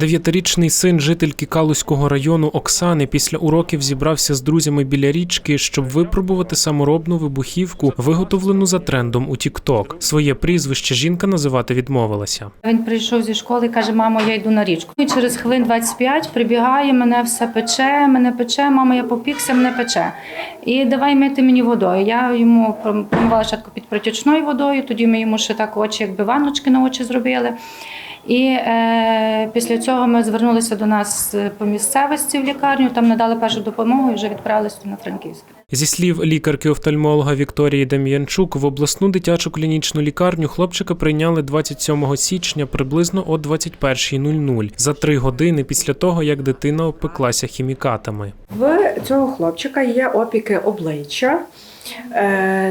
Дев'ятирічний син жительки Калузького району Оксани після уроків зібрався з друзями біля річки, щоб випробувати саморобну вибухівку, виготовлену за трендом у TikTok. Своє прізвище жінка називати відмовилася. Він прийшов зі школи і каже: мамо, я йду на річку. І через хвилин 25 прибігає, мене все пече, мене пече, мама, я попікся, мене пече. І давай мити мені водою. Я йому пром- промивала щатку під протічною водою, тоді ми йому ще так очі, якби ванночки на очі зробили. І е, після цього ми звернулися до нас е, по місцевості в лікарню, там надали першу допомогу і вже відправилися на Франківськ. Зі слів лікарки-офтальмолога Вікторії Дем'янчук, в обласну дитячу клінічну лікарню хлопчика прийняли 27 січня приблизно о 21.00 за три години після того, як дитина опеклася хімікатами. В цього хлопчика є опіки обличчя,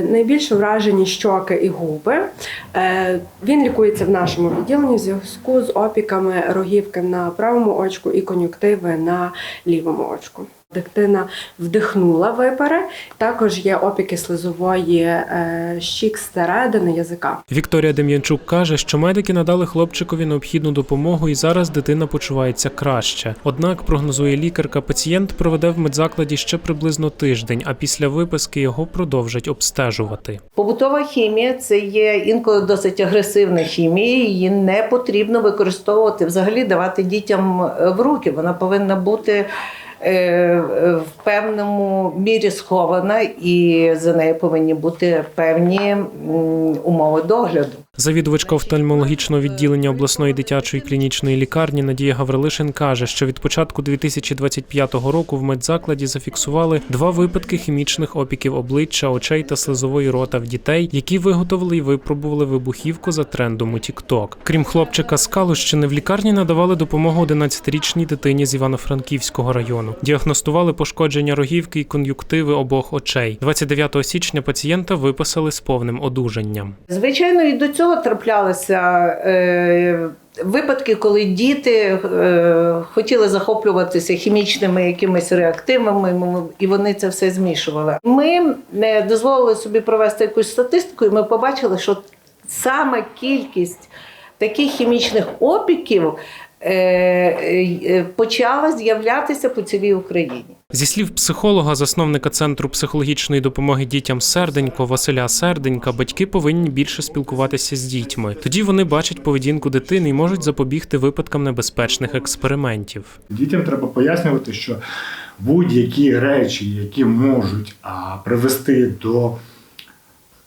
найбільше вражені щоки і губи. Е, він лікується в нашому відділенні в зв'язку з опіками рогівки на правому очку і кон'юктиви на лівому очку. Дитина вдихнула випари, також є опіки слизової е, щік зсередини язика. Вікторія Дем'янчук каже, що медики надали хлопчикові необхідну допомогу, і зараз дитина почувається краще. Однак, прогнозує лікарка, пацієнт проведе в медзакладі ще приблизно тиждень, а після виписки його продовжать обстежувати. Побутова хімія це є інколи досить агресивна хімія. Її не потрібно використовувати, взагалі давати дітям е, в руки. Вона повинна бути в певному мірі схована, і за нею повинні бути певні умови догляду. Завідувачка офтальмологічного відділення обласної дитячої клінічної лікарні Надія Гаврилишин каже, що від початку 2025 року в медзакладі зафіксували два випадки хімічних опіків обличчя, очей та слизової рота в дітей, які виготовили і випробували вибухівку за трендом у TikTok. Крім хлопчика з Калущини, в лікарні надавали допомогу 11-річній дитині з Івано-Франківського району. Діагностували пошкодження рогівки і кон'юктиви обох очей. 29 січня пацієнта виписали з повним одужанням. Звичайно, і до цього траплялися е, випадки, коли діти е, хотіли захоплюватися хімічними якимись реактивами, і вони це все змішували. Ми не дозволили собі провести якусь статистику, і ми побачили, що саме кількість таких хімічних опіків почала з'являтися по цілій Україні. Зі слів психолога, засновника центру психологічної допомоги дітям Серденько Василя Серденька, батьки повинні більше спілкуватися з дітьми. Тоді вони бачать поведінку дитини і можуть запобігти випадкам небезпечних експериментів. Дітям треба пояснювати, що будь-які речі, які можуть а, привести до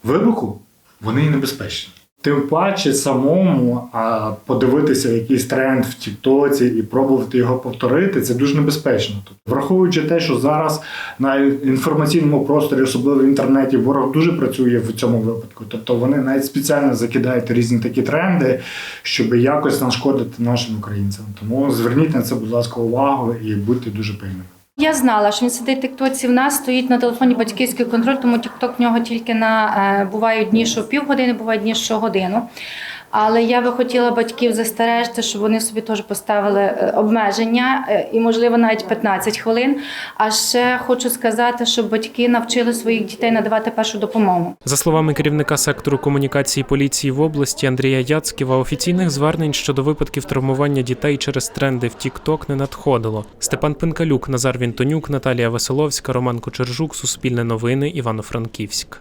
вибуху, вони небезпечні. Тим паче самому а, подивитися якийсь тренд в Тіктоці і пробувати його повторити, це дуже небезпечно. Тобто, враховуючи те, що зараз на інформаційному просторі, особливо в інтернеті, ворог дуже працює в цьому випадку. Тобто вони навіть спеціально закидають різні такі тренди, щоб якось нашкодити нашим українцям. Тому зверніть на це, будь ласка, увагу і будьте дуже пильними. Я знала, що він сидить в тіктоці. В нас стоїть на телефоні батьківський контроль, тому тікток в нього тільки на е, бувають дні, що півгодини, бувають дні, що годину. Але я би хотіла батьків застережити, щоб вони собі теж поставили е, обмеження е, і, можливо, навіть 15 хвилин. А ще хочу сказати, щоб батьки навчили своїх дітей надавати першу допомогу. За словами керівника сектору комунікації поліції в області Андрія Яцьківа, офіційних звернень щодо випадків травмування дітей через тренди в TikTok не надходило. Степан Пинкалюк, Назар Вінтонюк, Наталія Веселовська, Роман Кочержук, Суспільне новини, Івано-Франківськ.